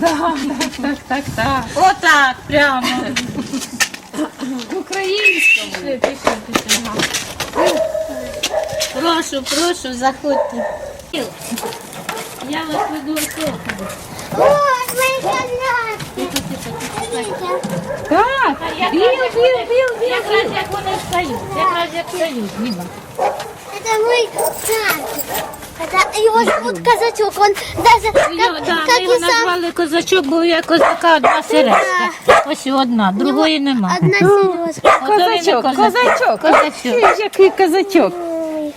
Так, так, так, так. Отак, прямо. Українському. Прошу, прошу, заходьте. Я вас веду особливо. Тихо, тихо, тихо. Так, біл, біл, біл, біл. Якраз як вони встають, якраз як встають, Діма. Это мой казачек. Его зовут казачок. Он даже Його, да, как ми його и сам. назвали козачок, бо я козака одна сережка. Ось одна, другої нема. Одна сережка. Козачок, козачок. Козачок. Який козачок. Ой.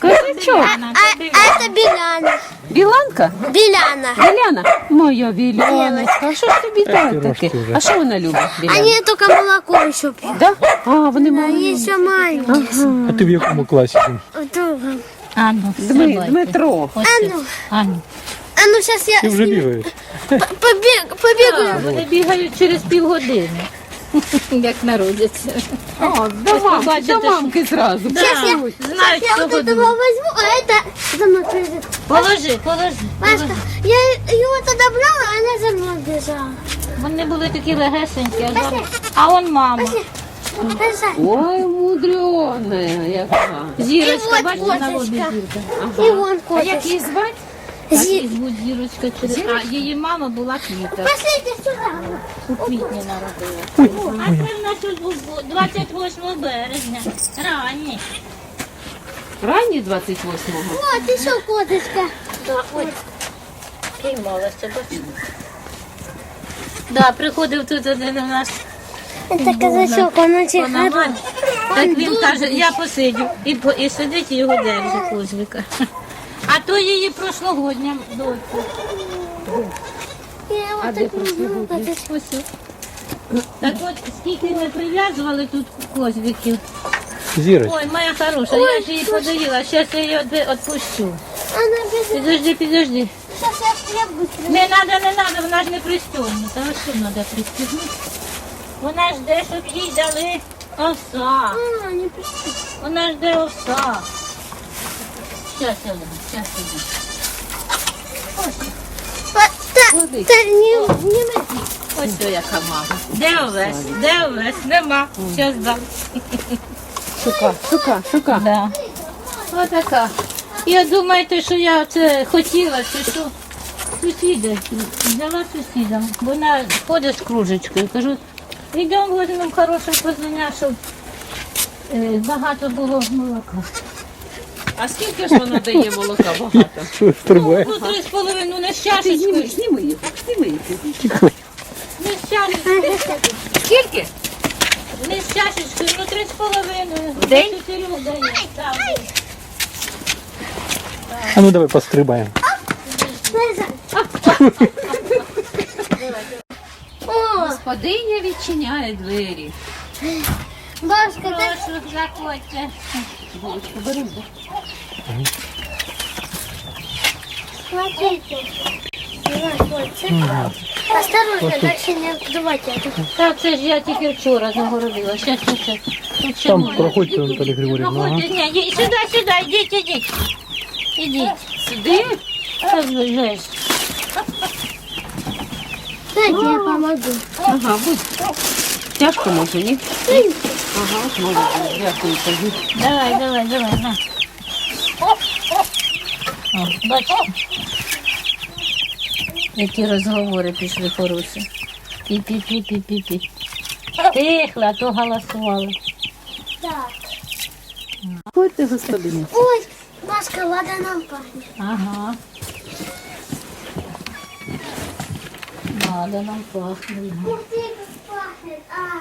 Козачок. А, а это Беляна. Біланка? Беляна. Біляна? Моя біляночка. А що ж тобі так таке? А що вона любить, Біляна? Они только молоко еще пьют. Да? А, вони мали. Они еще маленькие. А ти в якому класі? В другом. А ну, Дми. Дмитро. Ось А сюди. ну. А ну. А ну сейчас я Ти вже бігаєш. п- побег, побегаю. Вони бігають через півгодини, як народяться. О, до мамки, побачите, до мамки зразу. Да, Працюй. знають, Я вот этого возьму, а это за мной придет. Положи, положи. Машка, я его тогда брала, а она за мной бежала. Вони були такі легесенькі, а зараз. А он мама. Ой, мудрена яка. Зірочка, І бачите, на лобі козочка. зірка. И вон А як її звати? Так і звуть зірочка через. А її мама була квіта. Пошлите сюда. У квітні народила. А це в нас тут був 28 березня. Ранні. Ранні 28-го. Вот еще коточка. Да, ой. Піймалася, бачите. Да, приходив тут один у нас Казачок, он очень панаман. Так він каже, я посидю. І, по- і сидить і його держить козлика. А то її прошлогодня дочку. Я де так. Ось. Так от скільки ми прив'язували тут козликів. Зірочка. Ой, моя хороша, я ж її подоїла, зараз я її відпу- відпущу. Она. Підожди, підожди. Сейчас я, я быстро. Не треба, не треба, вона ж не пристегнута. А що треба пристегнути? Вона жде, щоб їй дали овса. А, не. Вона жде овса. Щас я дам, щас я дам. Та, не, не мы. Ось що яка мама. Де овес? Де овес? Нема. Щас дам. Шука, шука, шука. Да. Отака. Я думаєте, що я це хотіла, чи що? Сусіда, взяла сусіда. Вона ходить з кружечкою. Кажу, йдемо візьмемо хороше козеня, щоб е, багато було молока. А скільки ж вона дає молока багато? Що стрибає? Ну, три з половиною, не з Ти зніми, їх, зніми їх. Не з чашечкою. Скільки? Не з чашечкою, ну три з половиною. День? Чотирьох дає. Так. А ну давай пострибаємо. Господиня відчиняє двері. бабушка, так Прошу, заходьте. Булочку бери. смотрите. Вот, вот, цикла. Осторожно, дальше не открывайте. а то- Так, це ж я тільки вчора загородила. Щас, щас, щас. Тут ще Там можна. проходьте, Наталя Григорівна. Ага. Проходьте, ні, ї- сюди, сюди, йдіть, йдіть. Ідіть. Сюди? Що ви жесть? Дайте я помогу. Ага, будь. Тяжко може, ні? Ага, молодець. Дякую тобі. Давай, давай, давай, на. О, бачите? Які розговори пішли хороші. Пі-пі-пі-пі-пі-пі. Тихо, а то голосували. Так. Ходьте, господиня. Ой, Машка, вода нам пахнет. Ага. Надо нам пахнуть. Ух ты, как пахнет. А.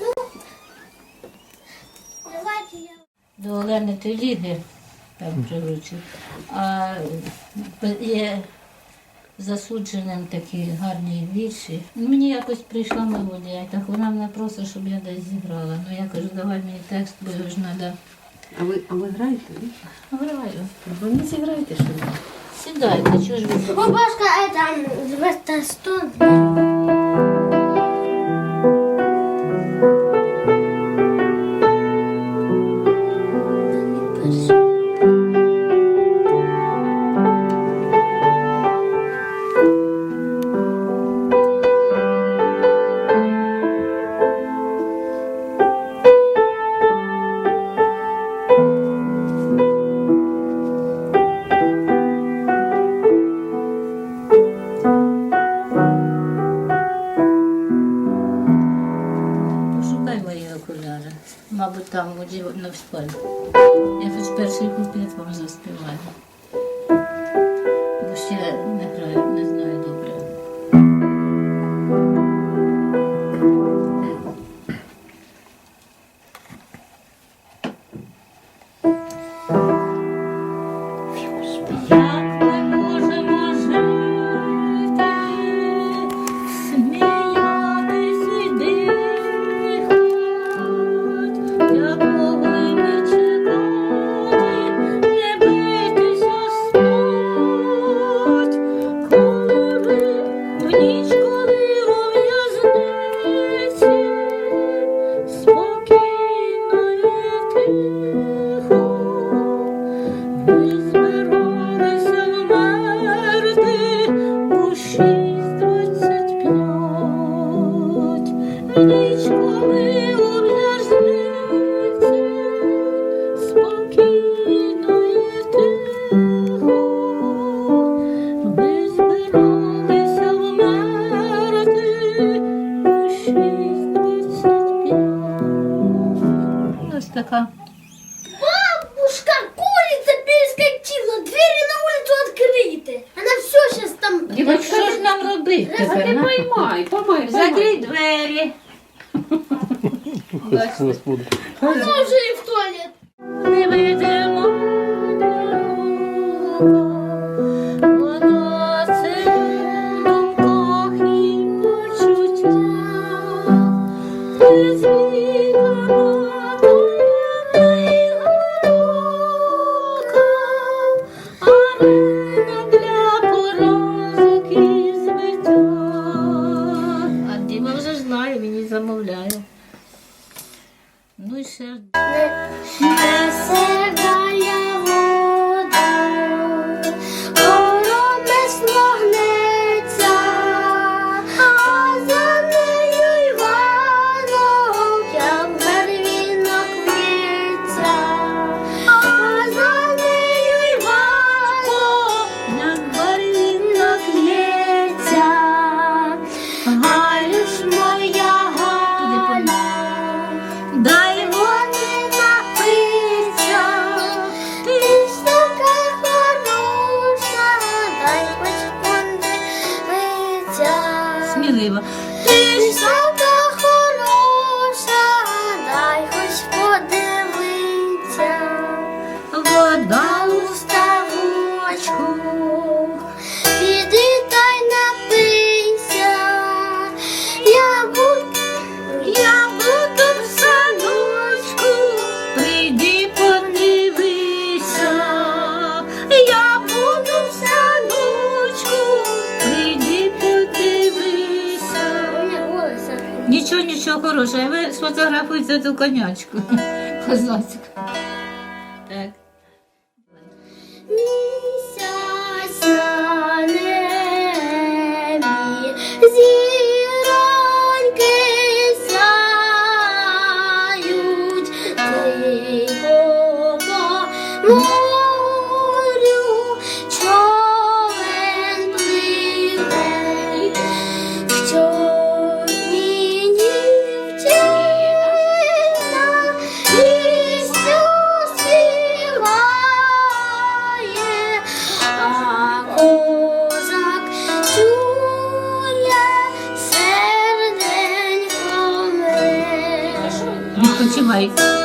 Ну, давайте я... До Олени Теліги, там приручив, а є засудженим такі гарні вірші. Мені якось прийшла мелодія, так вона мене просить, щоб я десь зіграла. Ну я кажу, давай мені текст, бо його ж треба. А ви, а ви граєте? ні? Граю. Ви не зіграєте, що ли? Сідайте, чого ж ви? О, Машка, это вместо 100. aby tam ludzie na wspólne. Ja w pierwszej grupie to mam zaspiewanie. Bo się нам Діма, що ж нам робити? А ти ну, поймай, поймай, Закрий двері. Господи. а може і в туалет. Не вийдемо. Воно це в unbelievable нічого хорошого. Ви сфотографуйте ту конячку. Козацьку. 就进。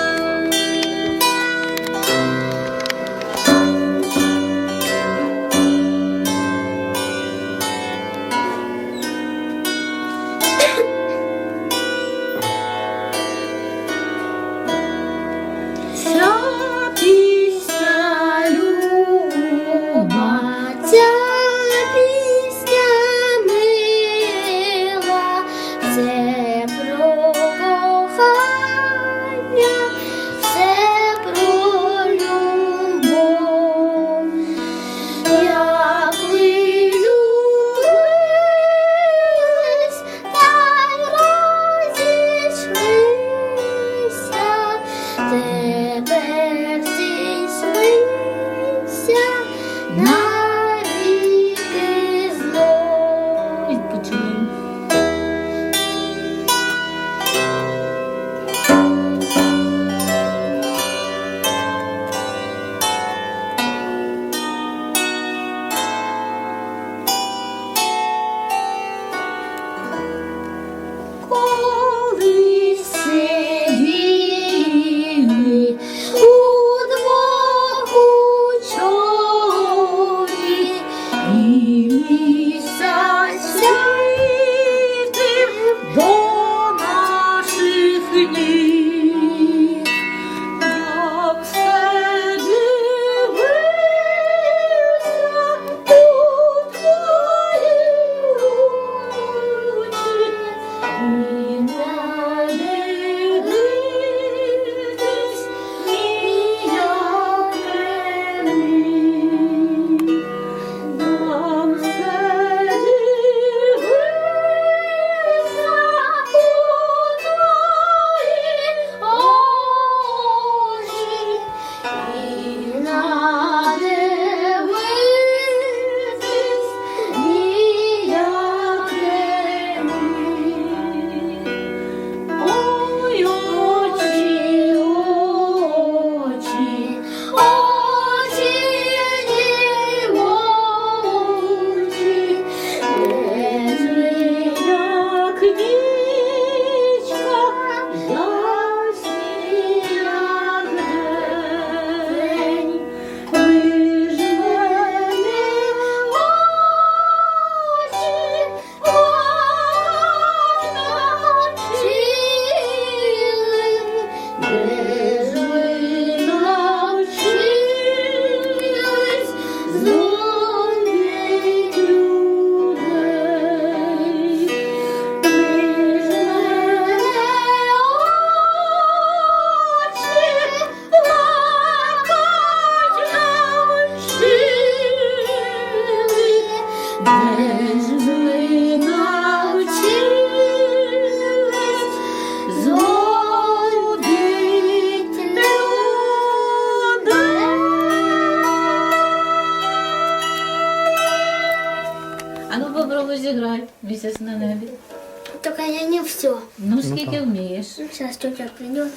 Сейчас тетя придет.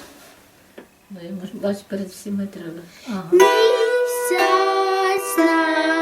Бо ему ж перед всіми треба. Ага. Місяць на